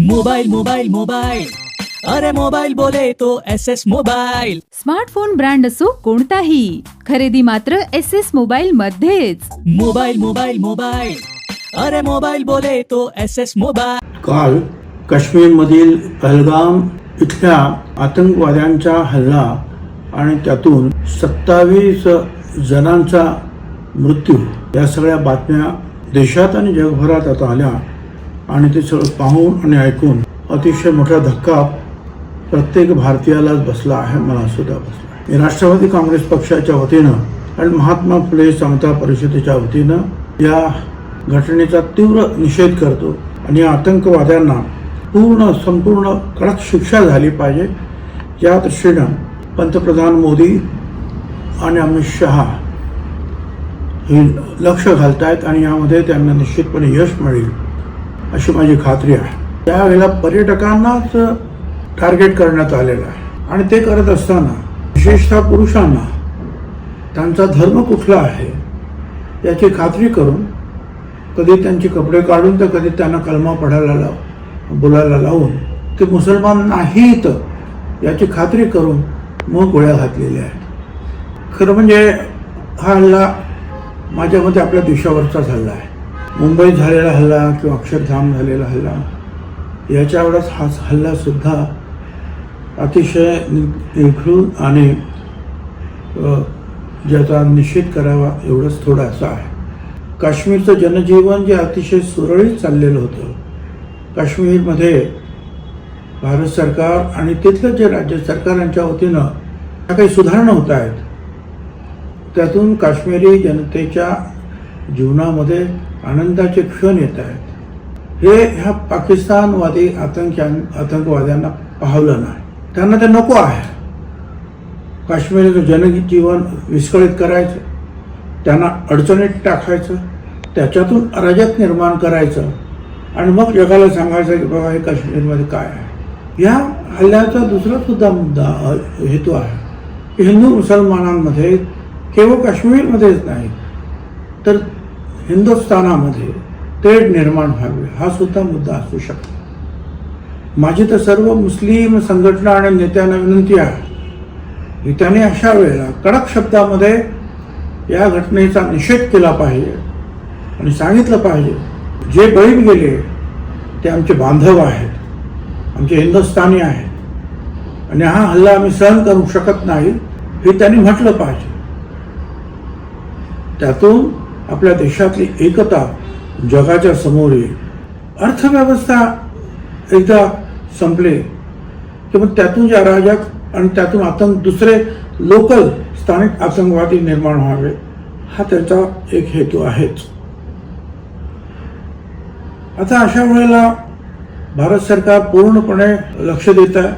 Mobile mobile mobile अरे mobile बोले तो S S mobile smartphone brand असो कोणताही खरेदी मात्र एस एस मोबाईल मध्येच. मोबाइल मोबाइल मोबाइल अरे मोबाइल बोले तो एस एस मोबाइल काल काश्मीरमधील पहलगाम इथल्या आतंकवाद्यांचा हल्ला आणि त्यातून सत्तावीस जणांचा मृत्यू. या सगळ्या बातम्या देशात आणि जगभरात आता आल्या. आणि ते सगळं पाहून आणि ऐकून अतिशय मोठा धक्का प्रत्येक भारतीयालाच बसला आहे मला सुद्धा बसला राष्ट्रवादी काँग्रेस पक्षाच्या वतीनं आणि महात्मा फुले समता परिषदेच्या वतीनं या घटनेचा तीव्र निषेध करतो आणि या आतंकवाद्यांना पूर्ण संपूर्ण कडक शिक्षा झाली पाहिजे. या दृष्टीनं पंतप्रधान मोदी आणि अमित शहा हे लक्ष घालत आहेत आणि यामध्ये त्यांना निश्चितपणे यश मिळेल. अशी माझी खात्री आहे. त्यावेळेला पर्यटकांनाच टार्गेट करण्यात आलेलं आहे. आणि ते करत असताना विशेषतः पुरुषांना त्यांचा धर्म कुठला आहे याची खात्री करून कधी त्यांचे कपडे काढून तर कधी त्यांना कलमा पडायला लाव बोलायला लावून ते मुसलमान नाहीत याची खात्री करून मग गोळ्या घातलेल्या आहेत. खरं म्हणजे हा हल्ला माझ्या मते आपल्या देशावरचा झाला आहे. मुंबईत झालेला हल्ला किंवा अक्षरधाम झालेला हल्ला याच्या एवढाच हा हल्ला सुद्धा अतिशय नि- निखळून आणि ज्याचा निषेध करावा एवढंच थोडासा आहे. काश्मीरचं जनजीवन जे अतिशय सुरळीत चाललेलं होतं काश्मीरमध्ये भारत सरकार आणि तिथलं जे राज्य सरकारांच्या वतीनं ज्या काही सुधारणा होत आहेत त्यातून काश्मीरी जनतेच्या जीवनामध्ये आनंदाचे क्षण येत आहेत. हे ह्या पाकिस्तानवादी आतंक्या आतंकवाद्यांना पाहवलं नाही. त्यांना ते नको आहे. काश्मीरचं जनजीवन विस्कळीत करायचं त्यांना अडचणीत टाकायचं त्याच्यातून अराजक निर्माण करायचं आणि मग जगाला सांगायचं की बाबा हे काश्मीरमध्ये काय आहे? या हल्ल्याचा दुसरा सुद्धा मुद्दा हेतू आहे की हिंदू मुसलमानांमध्ये केवळ काश्मीरमध्येच नाही तर हिंदुस्थानामध्ये तेढ निर्माण व्हावे हा सुद्धा मुद्दा असू शकतो. माझी तर सर्व मुस्लिम संघटना आणि नेत्यांना विनंती आहे की त्यांनी अशा वेळेला कडक शब्दामध्ये या घटनेचा निषेध केला पाहिजे आणि सांगितलं पाहिजे जे बळी गेले ते आमचे बांधव आहेत आमचे हिंदुस्थानी आहेत. आणि हा हल्ला आम्ही सहन करू शकत नाही हे त्यांनी म्हटलं पाहिजे. त्यातून आपल्या देशातली एकता जगाच्या समोर येईल. अर्थव्यवस्था एकदा संपले की मग त्यातून ज्या राज्यात आणि त्यातून आतंक दुसरे लोकल स्थानिक आतंकवादी निर्माण व्हावे हा त्याचा एक हेतू आहेच. आता अशा वेळेला भारत सरकार पूर्णपणे लक्ष देत आहे.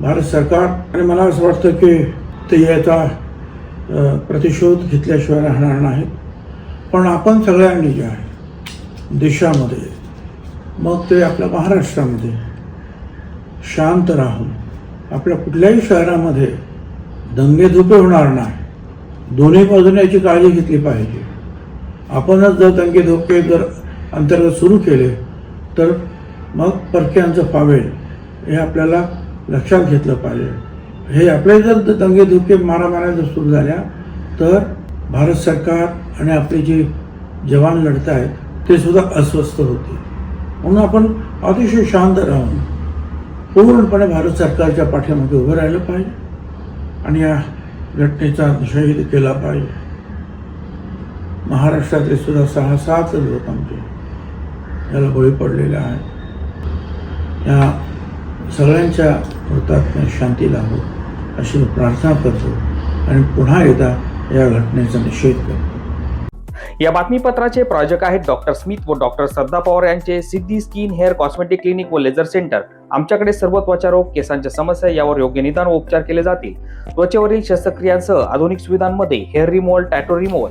भारत सरकार आणि मला असं वाटतं की ते याचा प्रतिशोध घेतल्याशिवाय राहणार नाहीत. पण आपण सगळ्यांनी जे आहे देशामध्ये मग ते आपल्या महाराष्ट्रामध्ये. शांत राहून आपल्या कुठल्याही शहरामध्ये दंगेधुपे होणार नाही. दोन्ही बाजूने याची काळजी घेतली पाहिजे. आपणच जर दंगेधोके जर अंतर्गत सुरू केले तर मग परक्यांचं पावेल हे आपल्याला लक्षात घेतलं पाहिजे. हे आपले जर दंगेधुके मारामाऱ्या जर सुरू झाल्या तर भारत सरकार आणि आपले जे जवान लढत आहेत ते सुद्धा अस्वस्थ होते म्हणून आपण अतिशय शांत राहून पूर्णपणे भारत सरकारच्या पाठीमागे उभं राहिलं पाहिजे आणि या घटनेचा निषेध केला पाहिजे. महाराष्ट्रातले सुद्धा सहा सात लोक आमचे याला बळी पडलेले आहेत. या सगळ्यांच्या हुतात्म्या शांती लाभो. अशी मी प्रार्थना करतो आणि पुन्हा एकदा या घटनेचा निषेध करतो. या बातमीपत्राचे प्रायोजक आहेत डॉक्टर स्मिथ व डॉक्टर श्रद्धा पवार यांचे Siddhi skin hair cosmetic clinic व लेझर सेंटर. आमच्याकडे सर्व त्वचारोग केसांच्या समस्या यावर योग्य निदान व उपचार केले जातील. त्वचेवरील शस्त्रक्रियांसह आधुनिक सुविधांमध्ये hair removal tattoo removal